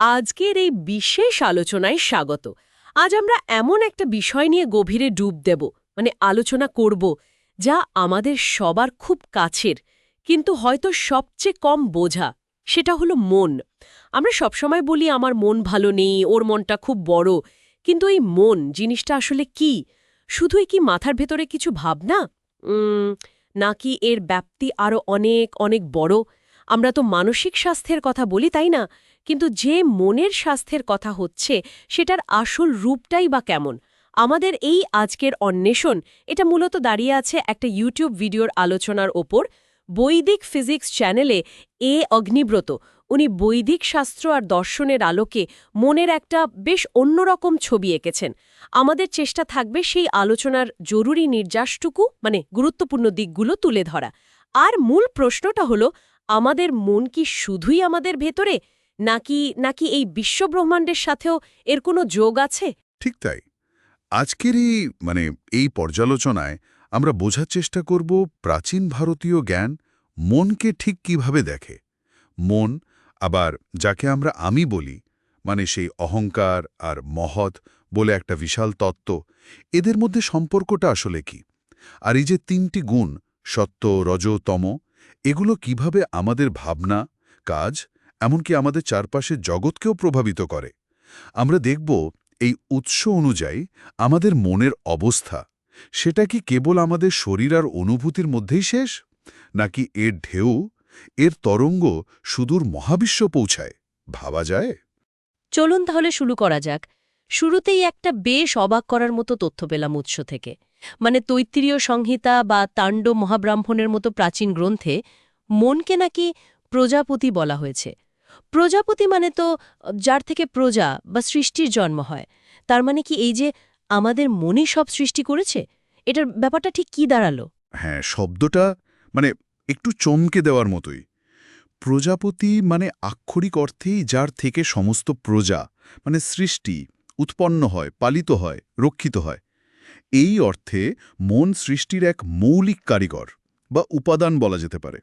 আজকের এই বিশেষ আলোচনায় স্বাগত। আজ আমরা এমন একটা বিষয় নিয়ে গভীরে ডুব দেব মানে আলোচনা করব, যা আমাদের সবার খুব কাছের, কিন্তু হয়তো সবচেয়ে কম বোঝা, সেটা হলো মন। আমরা সবসময় বলি, আমার মন ভালো নেই, ওর মনটা খুব বড়। কিন্তু এই মন জিনিসটা আসলে কি? শুধুই কি মাথার ভেতরে কিছু ভাবনা? নাকি এর ব্যাপ্তি আরও অনেক অনেক বড়? আমরা তো মানসিক স্বাস্থ্যের কথা বলি, তাই না? কিন্তু যে মনের স্বাস্থ্যের কথা হচ্ছে, সেটার আসল রূপটাই বা কেমন? আমাদের এই আজকের অন্বেষণ, এটা মূলত দাঁড়িয়ে আছে একটা ইউটিউব ভিডিওর আলোচনার ওপর। বৈদিক ফিজিক্স চ্যানেলে এ অগ্নিব্রত, উনি বৈদিক শাস্ত্র আর দর্শনের আলোকে মনের একটা বেশ অন্যরকম ছবি এঁকেছেন। আমাদের চেষ্টা থাকবে সেই আলোচনার জরুরি নির্যাসটুকু মানে গুরুত্বপূর্ণ দিকগুলো তুলে ধরা। আর মূল প্রশ্নটা হলো, আমাদের মন কি শুধুই আমাদের ভেতরে? নাকি নাকি এই বিশ্বব্রহ্মাণ্ডের সাথেও এর কোনো যোগ আছে? ঠিক তাই। আজকেরই মানে এই পর্যালোচনায় আমরা বোঝার চেষ্টা করব প্রাচীন ভারতীয় জ্ঞান মনকে ঠিক কীভাবে দেখে। মন আবার যাকে আমরা আমি বলি মানে সেই অহংকার আর মহৎ বলে একটা বিশাল তত্ত্ব, এদের মধ্যে সম্পর্কটা আসলে কি? আর এই যে তিনটি গুণ, সত্য, রজ, তম, এগুলো কীভাবে আমাদের ভাবনা, কাজ এমনকি আমাদের চারপাশের জগৎকেও প্রভাবিত করে। আমরা দেখব এই উৎস অনুযায়ী আমাদের মনের অবস্থা। সেটা কি কেবল আমাদের শরীর আর অনুভূতির মধ্যেই শেষ? নাকি এর ঢেউ, এর তরঙ্গ সুদূর মহাবিশ্ব পৌঁছায়? ভাবা যায়? চলুন তাহলে শুরু করা যাক। শুরুতেই একটা বেশ অবাক করার মতো তথ্য পেলাম উৎস থেকে। মানে তৈত্তিরীয় সংহিতা বা তাণ্ড মহাব্রাহ্মণের মতো প্রাচীন গ্রন্থে মনকে নাকি প্রজাপতি বলা হয়েছে। প্রজাপতি মানে তো, যার থেকে প্রজা বা সৃষ্টির জন্ম হয়। তার মানে কি এই যে আমাদের মনই সব সৃষ্টি করেছে? এটার ব্যাপারটা ঠিক কি দাঁড়াল? হ্যাঁ শব্দটা মানে একটু চমকে দেওয়ার মতোই। প্রজাপতি মানে আক্ষরিক অর্থেই যার থেকে সমস্ত প্রজা মানে সৃষ্টি, উৎপন্ন হয়, পালিত হয়, রক্ষিত হয়। এই অর্থে মন সৃষ্টির এক মৌলিক কারিগর বা উপাদান বলা যেতে পারে।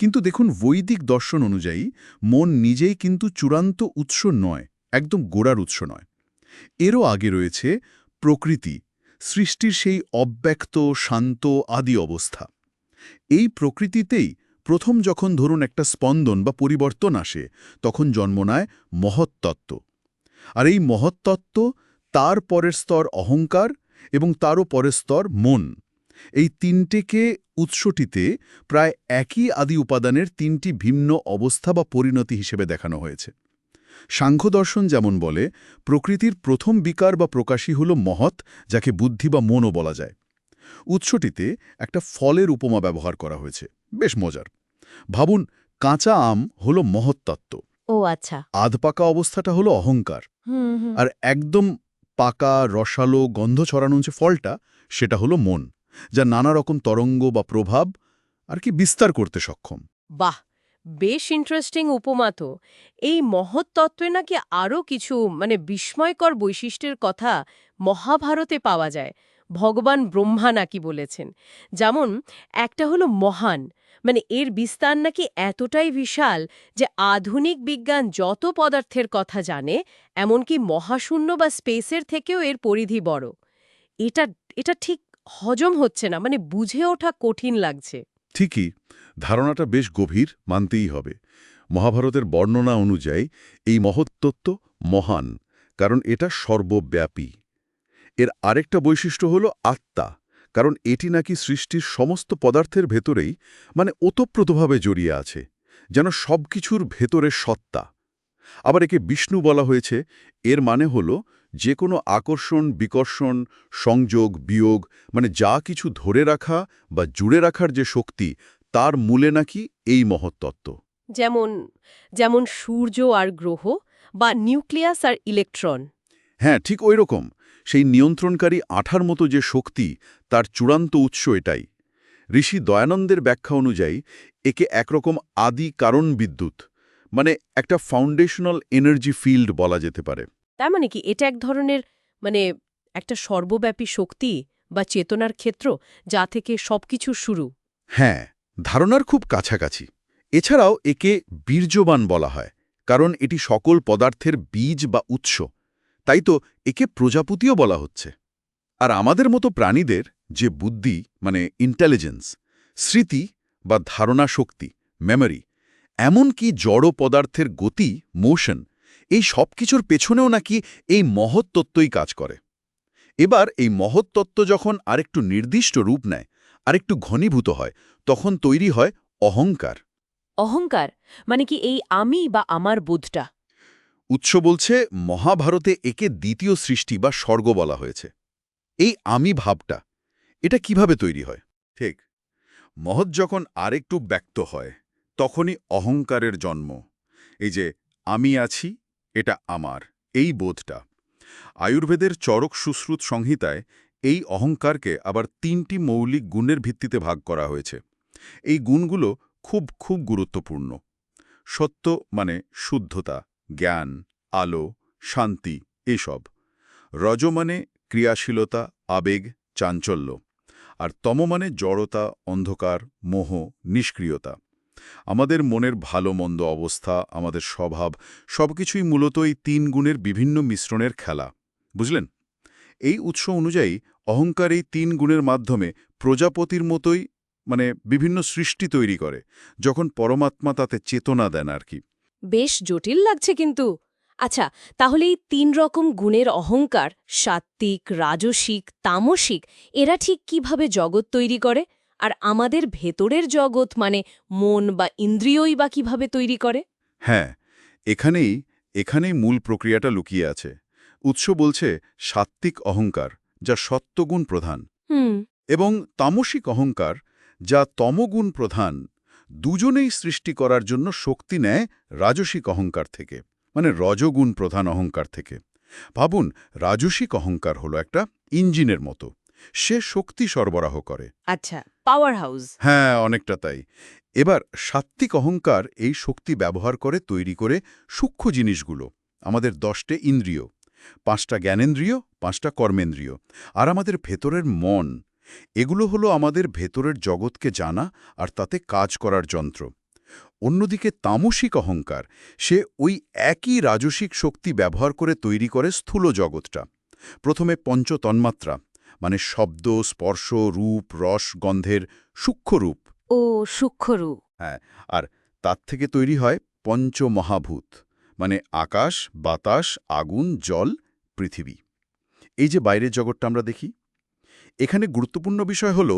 কিন্তু দেখুন, বৈদিক দর্শন অনুযায়ী মন নিজেই কিন্তু চূড়ান্ত উৎস নয়, একদম গোড়ার উৎস নয়। এরও আগে রয়েছে প্রকৃতি, সৃষ্টির সেই অব্যক্ত, শান্ত, আদি অবস্থা। এই প্রকৃতিতেই প্রথম যখন ধরুন একটা স্পন্দন বা পরিবর্তন আসে, তখন জন্ম নেয় মহত্তত্ত্ব। আর এই মহত্তত্ত্ব তার পরের স্তর অহংকার এবং তারও পরের স্তর মন। এই তিনটেকে উৎসটিতে প্রায় একই আদি উপাদানের তিনটি ভিন্ন অবস্থা বা পরিণতি হিসেবে দেখানো হয়েছে। সাংখ্য দর্শন যেমন বলে প্রকৃতির প্রথম বিকার বা প্রকাশই হল মহৎ যাকে বুদ্ধি বা মনও বলা যায়। উৎসটিতে একটা ফলের উপমা ব্যবহার করা হয়েছে। বেশ মজার। ভাবুন কাঁচা আম হল মহত্তত্ত্ব ও আচ্ছা। আধপাকা অবস্থাটা হলো অহংকার। আর একদম পাকা রসালো গন্ধ ছড়ানো যে ফলটা সেটা হলো মন। যা নানা রকম তরঙ্গ বা প্রভাব আর কি বিস্তার করতে সক্ষম। বাহ! বেশ ইন্টারেস্টিং উপমা তো। এই মহৎ তত্ত্বে নাকি আরও কিছু মানে বিস্ময়কর বৈশিষ্ট্যের কথা মহাভারতে পাওয়া যায়। ভগবান ব্রহ্মা নাকি বলেছেন। যেমন, একটা হলো মহান মানে এর বিস্তার নাকি এতটাই বিশাল যে আধুনিক বিজ্ঞান যত পদার্থের কথা জানে, এমনকি মহাশূন্য বা স্পেসের থেকেও এর পরিধি বড়। এটা এটা ঠিক হজম হচ্ছে না মানে বুঝে ওঠা কঠিন লাগছে। ঠিকই, ধারণাটা বেশ গভীর, মানতেই হবে। মহাভারতের বর্ণনা অনুযায়ী এই মহত্তত্ত্ব মহান, কারণ এটা সর্বব্যাপী। এর আরেকটা বৈশিষ্ট্য হল আত্মা, কারণ এটি নাকি সৃষ্টির সমস্ত পদার্থের ভেতরেই মানে ওতপ্রোতভাবে জড়িয়ে আছে, যেন সব কিছুর ভেতরে সত্তা। আবার একে বিষ্ণু বলা হয়েছে, এর মানে হল যে কোনো আকর্ষণ বিকর্ষণ সংযোগ বিয়োগ মানে যা কিছু ধরে রাখা বা জুড়ে রাখার যে শক্তি তার মূলে নাকি এই মহত্তত্ত্ব যেমন যেমন সূর্য আর গ্রহ বা নিউক্লিয়াস আর ইলেকট্রন। হ্যাঁ ঠিক ওই রকম। সেই নিয়ন্ত্রণকারী আঠার মতো যে শক্তি তার চূড়ান্ত উৎস এটাই। ঋষি দয়ানন্দের ব্যাখ্যা অনুযায়ী একে একরকম আদি কারণ বিদ্যুৎ মানে একটা ফাউন্ডেশনাল এনার্জি ফিল্ড বলা যেতে পারে। তার মানে কি? এটা এক ধরনের মানে একটা সর্বব্যাপী শক্তি বা চেতনার ক্ষেত্র যা থেকে সবকিছু শুরু। হ্যাঁ ধারণার খুব কাছাকাছি। এছাড়াও একে বীর্যবান বলা হয়, কারণ এটি সকল পদার্থের বীজ বা উৎস। তাই তো একে প্রজাপতিও বলা হচ্ছে। আর আমাদের মতো প্রাণীদের যে বুদ্ধি মানে ইন্টেলিজেন্স স্মৃতি বা ধারণা শক্তি মেমরি এমনকি জড় পদার্থের গতি মোশন এই সব কিছুর পেছনেও নাকি এই মহৎ তত্ত্বই কাজ করে। এবার এই মহৎ তত্ত্ব যখন আরেকটু নির্দিষ্ট রূপ নেয় আরেকটু ঘনীভূত হয় তখন তৈরি হয় অহংকার। অহংকার? মানে কি এই আমি বা আমার বোধটা? উৎস বলছে মহাভারতে একে দ্বিতীয় সৃষ্টি বা স্বর্গ বলা হয়েছে। এই আমি ভাবটা এটা কীভাবে তৈরি হয়? ঠিক মহৎ যখন আরেকটু ব্যক্ত হয় তখনই অহংকারের জন্ম। এই যে আমি আছি এটা আমার, এই বোধটা। আয়ুর্বেদের চরক সুশ্রুত সংহিতায় এই অহংকারকে আবার তিনটি মৌলিক গুণের ভিত্তিতে ভাগ করা হয়েছে। এই গুণগুলো খুব খুব গুরুত্বপূর্ণ। সত্য মানে শুদ্ধতা, জ্ঞান, আলো, শান্তি, এসব। রজ মানে ক্রিয়াশীলতা, আবেগ, চাঞ্চল্য। আর তম মানে জড়তা, অন্ধকার, মোহ, নিষ্ক্রিয়তা। আমাদের মনের ভালো মন্দ অবস্থা, আমাদের স্বভাব সবকিছুই মূলত এই তিন গুণের বিভিন্ন মিশ্রণের খেলা, বুঝলেন? এই উৎস অনুযায়ী অহংকার এই তিন গুণের মাধ্যমে প্রজাপতির মতোই মানে বিভিন্ন সৃষ্টি তৈরি করে, যখন পরমাত্মা তাতে চেতনা দেন আর কি। বেশ জটিল লাগছে কিন্তু। আচ্ছা তাহলে এই তিন রকম গুণের অহংকার, সাত্ত্বিক, রাজসিক, তামসিক, এরা ঠিক কীভাবে জগৎ তৈরি করে? আর আমাদের ভেতরের জগৎ মানে মন বা ইন্দ্রিয়ই বা কীভাবে তৈরি করে? হ্যাঁ এখানেই এখানেই মূল প্রক্রিয়াটা লুকিয়ে আছে। উৎস বলছে সাত্ত্বিক অহংকার যা সত্যগুণ প্রধান। এবং তামসিক অহংকার যা তমগুণ প্রধান দুজনেই সৃষ্টি করার জন্য শক্তি নেয় রাজসিক অহংকার থেকে মানে রজগুণ প্রধান অহংকার থেকে। ভাবুন রাজসিক অহংকার হলো একটা ইঞ্জিনের মতো। সে শক্তি সরবরাহ করে। আচ্ছা। পাওয়ার হাউস হ্যাঁ অনেকটা তাই। এবার সাত্ত্বিক অহংকার এই শক্তি ব্যবহার করে তৈরি করে সূক্ষ্ম জিনিসগুলো, আমাদের দশটে ইন্দ্রিয়, পাঁচটা জ্ঞানেন্দ্রিয়, পাঁচটা কর্মেন্দ্রিয়, আর আমাদের ভেতরের মন। এগুলো হলো আমাদের ভেতরের জগৎকে জানা আর তাতে কাজ করার যন্ত্র। অন্যদিকে তামসিক অহংকার, সে ওই একই রাজসিক শক্তি ব্যবহার করে তৈরি করে স্থূল জগৎটা। প্রথমে পঞ্চ তন্মাত্রা মানে শব্দ স্পর্শ রূপ রস গন্ধের সূক্ষ্ম রূপ। ও হ্যাঁ আর তার থেকে তৈরি হয় পঞ্চমহাভূত মানে আকাশ বাতাস আগুন জল পৃথিবী। এই যে বাইরের জগৎটা আমরা দেখি এখানে গুরুত্বপূর্ণ বিষয় হল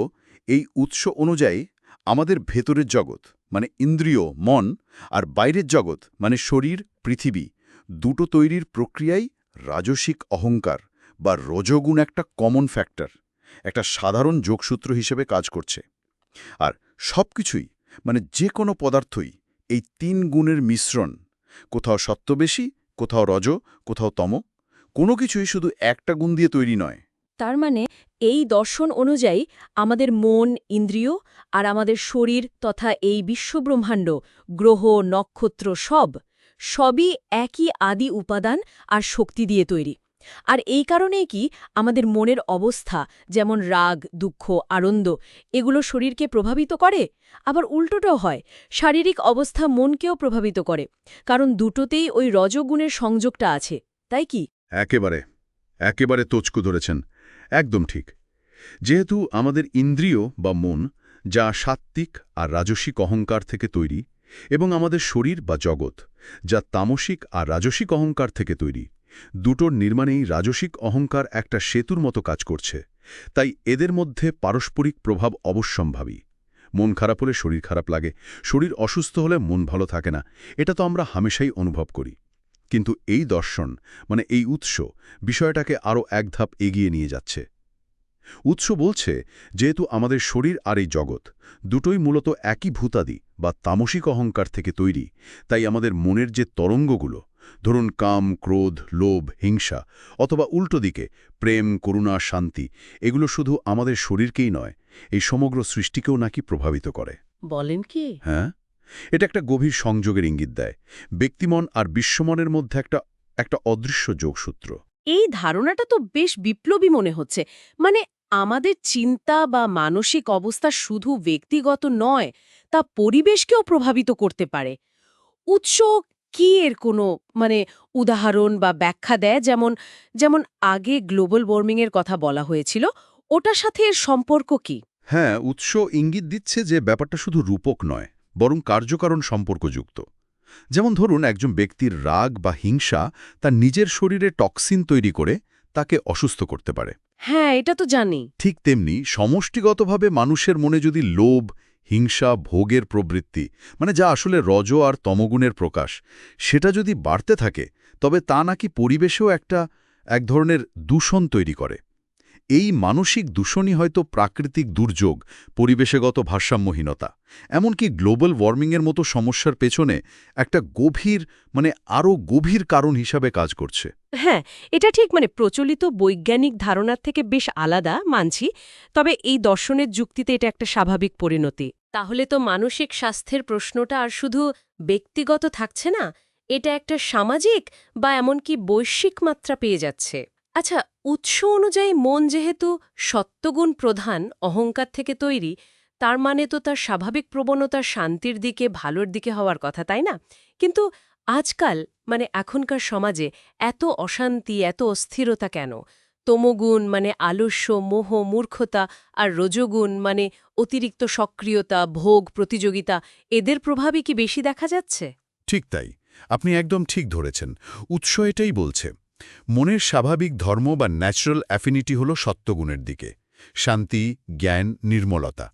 এই উৎস অনুযায়ী আমাদের ভেতরের জগৎ মানে ইন্দ্রিয় মন আর বাইরের জগৎ মানে শরীর পৃথিবী দুটো তৈরির প্রক্রিয়াই রাজসিক অহংকার। বা রজগুণ একটা কমন ফ্যাক্টর, একটা সাধারণ যোগসূত্র হিসেবে কাজ করছে। আর সবকিছুই মানে যে কোনো পদার্থই, এই তিন গুণের মিশ্রণ, কোথাও সত্য বেশি কোথাও রজ, কোথাও তম, কোনো কিছুই শুধু একটা গুণ দিয়ে তৈরি নয়। তার মানে এই দর্শন অনুযায়ী আমাদের মন, ইন্দ্রিয় আর আমাদের শরীর তথা এই বিশ্বব্রহ্মাণ্ড, গ্রহ, নক্ষত্র সব, সবই একই আদি উপাদান আর শক্তি দিয়ে তৈরি। আর এই কারণেই কি আমাদের মনের অবস্থা, যেমন রাগ, দুঃখ, আনন্দ, এগুলো শরীরকে প্রভাবিত করে? আবার উল্টোটাও হয়, শারীরিক অবস্থা মনকেও প্রভাবিত করে, কারণ দুটোতেই ওই রজগুণের সংযোগটা আছে, তাই কি? একেবারে একেবারে তোচকু ধরেছেন, একদম ঠিক। যেহেতু আমাদের ইন্দ্রিয় বা মন যা সাত্ত্বিক আর রাজসিক অহংকার থেকে তৈরি এবং আমাদের শরীর বা জগৎ যা তামসিক আর রাজসিক অহংকার থেকে তৈরি। দুটোর নির্মাণেই রাজসিক অহংকার একটা সেতুর মতো কাজ করছে। তাই এদের মধ্যে পারস্পরিক প্রভাব অবশ্যম্ভাবী। মন খারাপ হলে শরীর খারাপ লাগে, শরীর অসুস্থ হলে মন ভালো থাকে না, এটা তো আমরা হামেশাই অনুভব করি। কিন্তু এই দর্শন মানে এই উৎস, বিষয়টাকে আরও এক ধাপ এগিয়ে নিয়ে যাচ্ছে। উৎস বলছে, যেহেতু আমাদের শরীর আর এই জগৎ, দুটোই মূলত একই ভূতাদি বা তামসিক অহংকার থেকে তৈরি, তাই আমাদের মনের যে তরঙ্গগুলো ধরুন কাম ক্রোধ লোভ হিংসা অথবা উল্টো দিকে প্রেম করুণা শান্তি এগুলো শুধু আমাদের শরীরকেই নয় এই সমগ্র সৃষ্টিকেও নাকি প্রভাবিত করে। বলেন কি? হ্যাঁ? এটা একটা গভীর সংযোগের ইঙ্গিত দেয়। ব্যক্তিমন আর বিশ্বমনের মধ্যে একটা একটা অদৃশ্য যোগসূত্র। এই ধারণাটা তো বেশ বিপ্লবী মনে হচ্ছে। মানে আমাদের চিন্তা বা মানসিক অবস্থা শুধু ব্যক্তিগত নয় তা পরিবেশকেও প্রভাবিত করতে পারে। উৎস কি এর কোনো মানে উদাহরণ বা ব্যাখ্যা দেয়? যেমন যেমন আগে গ্লোবাল ওয়ার্মিংয়ের কথা বলা হয়েছিল ওটার সাথে এর সম্পর্ক কি? হ্যাঁ উৎস ইঙ্গিত দিচ্ছে যে ব্যাপারটা শুধু রূপক নয় বরং কার্যকারণ সম্পর্কযুক্ত। যেমন ধরুন একজন ব্যক্তির রাগ বা হিংসা তার নিজের শরীরে টক্সিন তৈরি করে তাকে অসুস্থ করতে পারে। হ্যাঁ এটা তো জানি। ঠিক তেমনি সমষ্টিগতভাবে মানুষের মনে যদি লোভ হিংসা, ভোগের প্রবৃত্তি মানে যা আসলে রজ আর তমগুণের প্রকাশ, সেটা যদি বাড়তে থাকে, তবে তা নাকি পরিবেশেও একটা, এক ধরনের দূষণ তৈরি করে। এই মানসিক দূষণই হয়তো প্রাকৃতিক দুর্যোগ, পরিবেশগত ভারসাম্যহীনতা, এমনকি গ্লোবাল ওয়ার্মিংয়ের মতো সমস্যার পেছনে একটা গভীর মানে আরও গভীর কারণ হিসাবে কাজ করছে। হ্যাঁ এটা ঠিক মানে প্রচলিত বৈজ্ঞানিক ধারণার থেকে বেশ আলাদা, মানছি, তবে এই দর্শনের যুক্তিতে এটা একটা স্বাভাবিক পরিণতি। তাহলে তো মানসিক স্বাস্থ্যের প্রশ্নটা আর শুধু ব্যক্তিগত থাকছে না, এটা একটা সামাজিক বা এমনকি বৈশ্বিক মাত্রা পেয়ে যাচ্ছে। আচ্ছা উৎস অনুযায়ী মন যেহেতু সত্যগুণ প্রধান, অহংকার থেকে তৈরি, তার মানে তো তার স্বাভাবিক প্রবণতা শান্তির দিকে, ভালোর দিকে হওয়ার কথা, তাই না? কিন্তু আজকাল মানে এখনকার সমাজে এত অশান্তি, এত অস্থিরতা কেন? তমগুণ মানে আলস্য, মোহ, মূর্খতা আর রজগুণ মানে অতিরিক্ত সক্রিয়তা, ভোগ, প্রতিযোগিতা, এদের প্রভাবই কি বেশি দেখা যাচ্ছে? ঠিক তাই, আপনি একদম ঠিক ধরেছেন, উৎস এটাই বলছে, মনের স্বাভাবিক ধর্ম বা ন্যাচারাল অ্যাফিনিটি হল সত্যগুণের দিকে, শান্তি, জ্ঞান, নির্মলতা,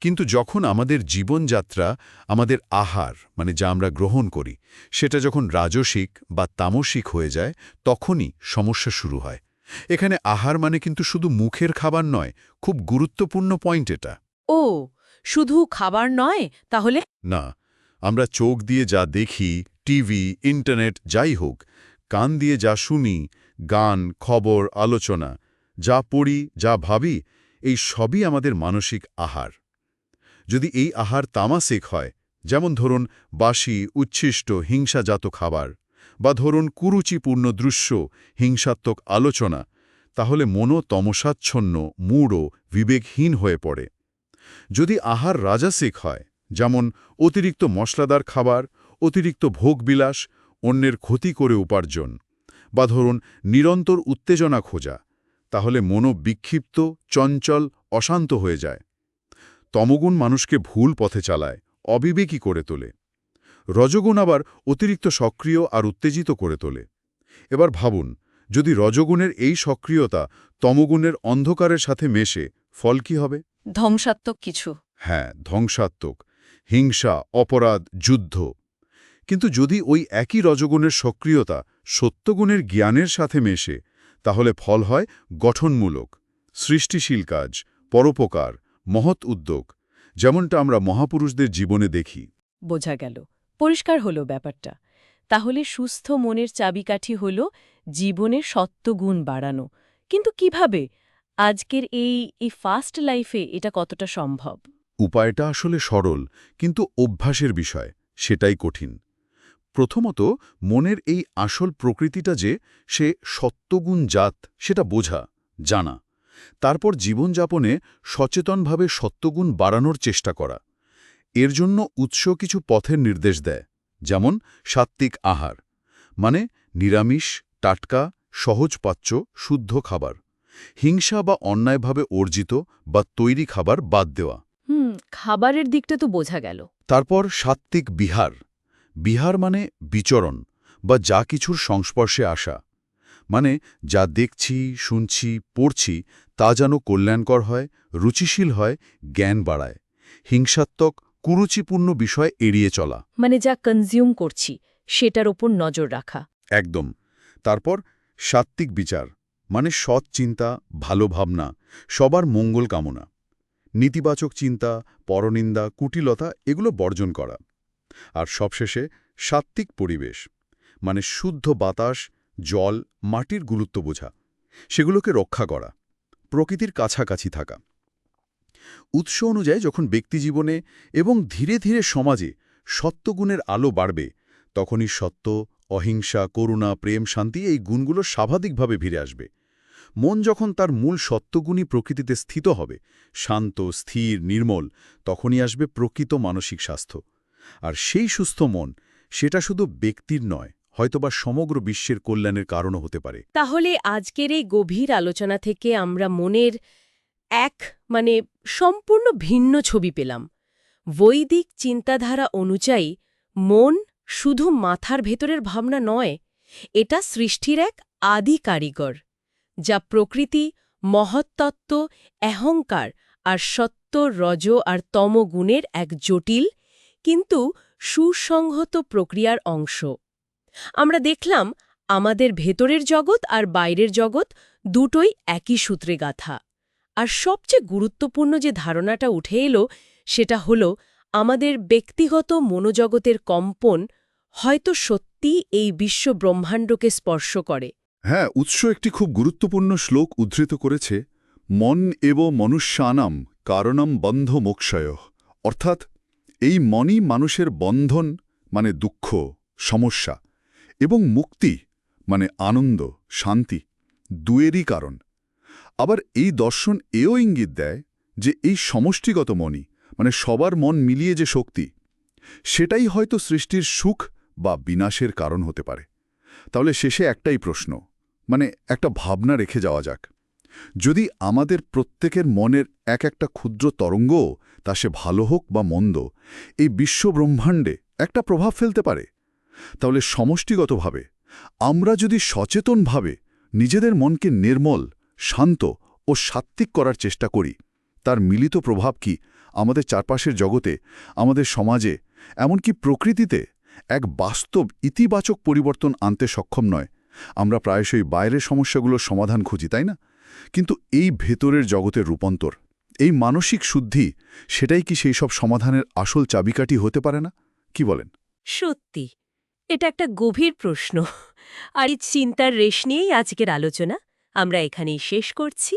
কিন্তু যখন আমাদের জীবনযাত্রা, আমাদের আহার মানে যা আমরা গ্রহণ করি, সেটা যখন রাজসিক বা তামসিক হয়ে যায়, তখনই সমস্যা শুরু হয়। এখানে আহার মানে কিন্তু শুধু মুখের খাবার নয় খুব গুরুত্বপূর্ণ পয়েন্ট এটা। ও শুধু খাবার নয়? তাহলে? না আমরা চোখ দিয়ে যা দেখি টিভি ইন্টারনেট যাই হোক কান দিয়ে যা শুনি গান খবর আলোচনা যা পড়ি যা ভাবি এই সবই আমাদের মানসিক আহার। যদি এই আহার তামাসিক হয় যেমন ধরুন বাসি উচ্ছিষ্ট হিংসাজাত খাবার বা ধরুন কুরুচিপূর্ণ দৃশ্য, হিংসাত্মক আলোচনা, তাহলে মনও তমসাচ্ছন্ন, মূঢ়, বিবেকহীন হয়ে পড়ে। যদি আহার রাজাসিক হয়, যেমন অতিরিক্ত মশলাদার খাবার, অতিরিক্ত ভোগবিলাস, অন্যের ক্ষতি করে উপার্জন, বা ধরুন নিরন্তর উত্তেজনা খোঁজা, তাহলে মনো বিক্ষিপ্ত, চঞ্চল, অশান্ত হয়ে যায়। তমগুণ মানুষকে ভুল পথে চালায়, অবিবেকী করে তোলে। রজগুণ আবার অতিরিক্ত সক্রিয় আর উত্তেজিত করে তোলে। এবার ভাবুন যদি রজগুণের এই সক্রিয়তা তমগুণের অন্ধকারের সাথে মেশে ফল কি হবে? ধ্বংসাত্মক কিছু। হ্যাঁ ধ্বংসাত্মক। হিংসা অপরাধ যুদ্ধ। কিন্তু যদি ওই একই রজগুণের সক্রিয়তা সত্যগুণের জ্ঞানের সাথে মেশে তাহলে ফল হয় গঠনমূলক সৃষ্টিশীল কাজ পরোপকার মহৎ উদ্যোগ যেমনটা আমরা মহাপুরুষদের জীবনে দেখি। বোঝা গেল। পরিষ্কার হলো ব্যাপারটা। তাহলে সুস্থ মনের চাবিকাঠি হল জীবনের সত্যগুণ বাড়ানো। কিন্তু কীভাবে? আজকের এই এই ফাস্ট লাইফে এটা কতটা সম্ভব? উপায়টা আসলে সরল, কিন্তু অভ্যাসের বিষয়, সেটাই কঠিন। প্রথমত, মনের এই আসল প্রকৃতিটা যে, সে সত্যগুণ জাত, সেটা বোঝা, জানা। তারপর জীবনযাপনে সচেতনভাবে সত্যগুণ বাড়ানোর চেষ্টা করা। এর জন্য উৎস কিছু পথের নির্দেশ দেয় যেমন সাত্ত্বিক আহার মানে নিরামিষ টাটকা সহজপাচ্য শুদ্ধ খাবার হিংসা বা অন্যায়ভাবে অর্জিত বা তৈরি খাবার বাদ দেওয়া। হুম খাবারের দিকটা তো বোঝা গেল। তারপর সাত্ত্বিক বিহার বিহার মানে বিচরণ বা যা কিছুর সংস্পর্শে আসা মানে যা দেখছি শুনছি পড়ছি তা যেন কল্যাণকর হয় রুচিশীল হয় জ্ঞান বাড়ায় হিংসাত্মক কুরুচিপূর্ণ বিষয় এড়িয়ে চলা। মানে যা কনজিউম করছি সেটার ওপর নজর রাখা। একদম। তারপর সাত্ত্বিক বিচার মানে সৎ চিন্তা ভালো ভাবনা সবার মঙ্গল কামনা। নেতিবাচক চিন্তা পরনিন্দা কুটিলতা এগুলো বর্জন করা। আর সবশেষে সাত্ত্বিক পরিবেশ মানে শুদ্ধ বাতাস জল মাটির গুরুত্ব বোঝা। সেগুলোকে রক্ষা করা প্রকৃতির কাছাকাছি থাকা। উৎস অনুযায়ী যখন ব্যক্তিজীবনে এবং ধীরে ধীরে সমাজে সত্যগুণের আলো বাড়বে, তখনই সত্য, অহিংসা, করুণা, প্রেম, শান্তি এই গুণগুলো স্বাভাবিকভাবে ভিড়ে আসবে। মন যখন তার মূল সত্যগুণী প্রকৃতিতে স্থিত হবে, শান্ত, স্থির, নির্মল, তখনই আসবে প্রকৃত মানসিক স্বাস্থ্য। আর সেই সুস্থ মন, সেটা শুধু ব্যক্তির নয়, হয়তোবা সমগ্র বিশ্বের কল্যাণের কারণও হতে পারে। তাহলে আজকের এই গভীর আলোচনা থেকে আমরা মনের এক মানে সম্পূর্ণ ভিন্ন ছবি পেলাম। বৈদিক চিন্তাধারা অনুযায়ী মন শুধু মাথার ভেতরের ভাবনা নয়, এটা সৃষ্টির এক আদি কারিগর, যা প্রকৃতি মহত্তত্ত্ব অহংকার আর সত্য রজ আর তম গুণের এক জটিল কিন্তু সুসংহত প্রক্রিয়ার অংশ। আমরা দেখলাম আমাদের ভেতরের জগৎ আর বাইরের জগৎ দুটোই একই সূত্রে গাথা। আর সবচেয়ে গুরুত্বপূর্ণ যে ধারণাটা উঠে এলো, সেটা হলো আমাদের ব্যক্তিগত মনোজগতের কম্পন হয়তো সত্যি এই বিশ্ব ব্রহ্মাণ্ডকে স্পর্শ করে। হ্যাঁ উৎস একটি খুব গুরুত্বপূর্ণ শ্লোক উদ্ধৃত করেছে, মন এব মনুষ্যানাম কারণম বন্ধ মোক্ষয়। অর্থাৎ এই মনই মানুষের বন্ধন মানে দুঃখ, সমস্যা এবং মুক্তি মানে আনন্দ, শান্তি, দুয়েরই কারণ। আবার এই দর্শন এও ইঙ্গিত দেয় যে এই সমষ্টিগত মনই মানে সবার মন মিলিয়ে যে শক্তি, সেটাই হয়তো সৃষ্টির সুখ বা বিনাশের কারণ হতে পারে। তাহলে শেষে একটাই প্রশ্ন মানে একটা ভাবনা রেখে যাওয়া যাক। যদি আমাদের প্রত্যেকের মনের এক একটা ক্ষুদ্র তরঙ্গ তা সে ভালো হোক বা মন্দ, এই বিশ্বব্রহ্মাণ্ডে একটা প্রভাব ফেলতে পারে। তাহলে সমষ্টিগতভাবে আমরা যদি সচেতনভাবে নিজেদের মনকে নির্মল শান্ত ও সাত্ত্বিক করার চেষ্টা করি। তার মিলিত প্রভাব কি আমাদের চারপাশের জগতে, আমাদের সমাজে, এমনকি প্রকৃতিতে এক বাস্তব ইতিবাচক পরিবর্তন আনতে সক্ষম নয়? আমরা প্রায়শই বাইরের সমস্যাগুলোর সমাধান খুঁজি, তাই না? কিন্তু এই ভেতরের জগতের রূপান্তর, এই মানসিক শুদ্ধি, সেটাই কি সেই সব সমাধানের আসল চাবিকাঠি হতে পারে না? কি বলেন? সত্যি, এটা একটা গভীর প্রশ্ন। আর এই চিন্তার রেশ নিয়েই আজকের আলোচনা। আমরা এখানেই শেষ করছি।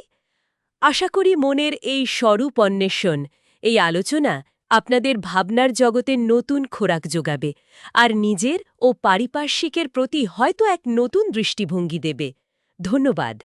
আশা করি মনের এই স্বরূপ অন্বেষণ, এই আলোচনা আপনাদের ভাবনার জগতে নতুন খোরাক যোগাবে আর নিজের ও পারিপার্শ্বিকের প্রতি হয়তো এক নতুন দৃষ্টিভঙ্গি দেবে। ধন্যবাদ।